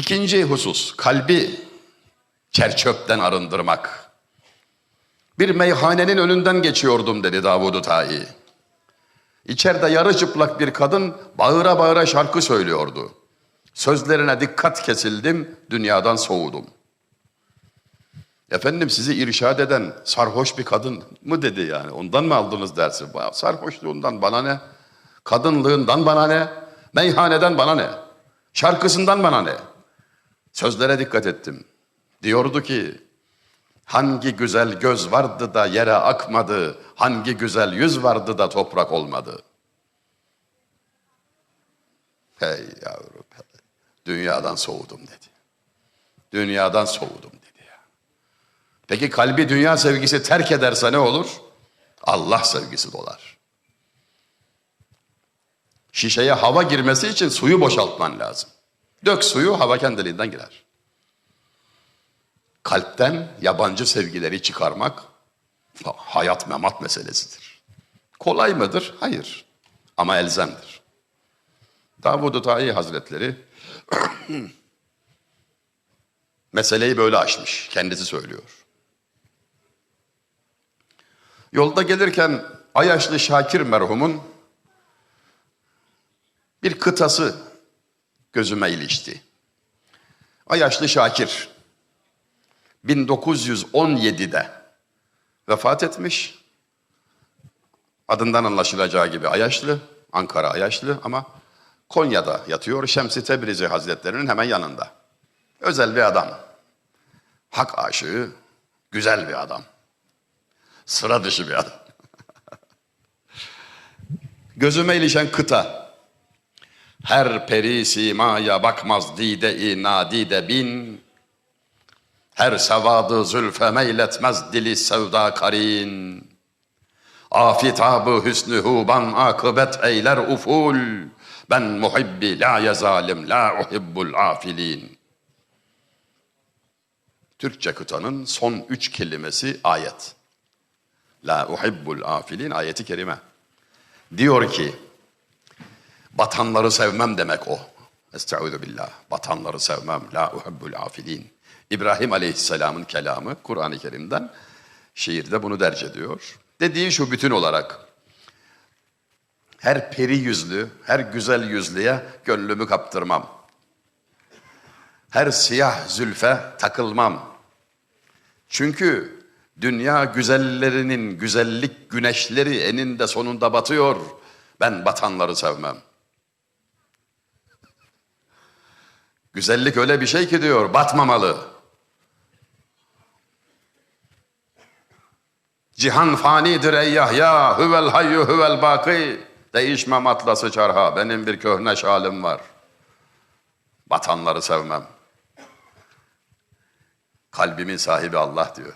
İkinci husus, kalbi çerçöpten arındırmak. Bir meyhanenin önünden geçiyordum dedi Davud-u Tahi. İçeride yarı çıplak bir kadın bağıra bağıra şarkı söylüyordu. Sözlerine dikkat kesildim, dünyadan soğudum. Efendim sizi irşad eden sarhoş bir kadın mı dedi yani? Ondan mı aldınız dersi? Sarhoşluğundan bana ne? Kadınlığından bana ne? Meyhaneden bana ne? Şarkısından bana ne? Sözlere dikkat ettim. Diyordu ki, hangi güzel göz vardı da yere akmadı, hangi güzel yüz vardı da toprak olmadı. Hey yavrum, hey. dünyadan soğudum dedi. Dünyadan soğudum dedi ya. Peki kalbi dünya sevgisi terk ederse ne olur? Allah sevgisi dolar. Şişeye hava girmesi için suyu boşaltman lazım. Dök suyu, hava kendiliğinden girer. Kalpten yabancı sevgileri çıkarmak ha- hayat memat meselesidir. Kolay mıdır? Hayır. Ama elzemdir. Davud-u Tahi Hazretleri meseleyi böyle aşmış. Kendisi söylüyor. Yolda gelirken Ayaşlı Şakir merhumun bir kıtası gözüme ilişti. Ayaşlı Şakir 1917'de vefat etmiş. Adından anlaşılacağı gibi Ayaşlı, Ankara Ayaşlı ama Konya'da yatıyor. Şemsi Tebrizi Hazretlerinin hemen yanında. Özel bir adam. Hak aşığı, güzel bir adam. Sıra dışı bir adam. Gözüme ilişen kıta. Her peri simaya bakmaz dide-i nadide bin. Her sevadı zülfe meyletmez dili sevda karin. Afitabı hüsnü huban akıbet eyler uful. Ben muhibbi la yezalim la uhibbul afilin. Türkçe kıtanın son üç kelimesi ayet. La uhibbul afilin ayeti kerime. Diyor ki, batanları sevmem demek o. Estaizu billah. Batanları sevmem. La uhibbul afilin. İbrahim Aleyhisselam'ın kelamı Kur'an-ı Kerim'den şiirde bunu derc ediyor. Dediği şu bütün olarak. Her peri yüzlü, her güzel yüzlüye gönlümü kaptırmam. Her siyah zülfe takılmam. Çünkü dünya güzellerinin güzellik güneşleri eninde sonunda batıyor. Ben batanları sevmem. Güzellik öyle bir şey ki diyor, batmamalı. Cihan fanidir ey Yahya, huvel hayyu huvel baki. Değişmem atlası çarha, benim bir köhne şalim var. Batanları sevmem. Kalbimin sahibi Allah diyor.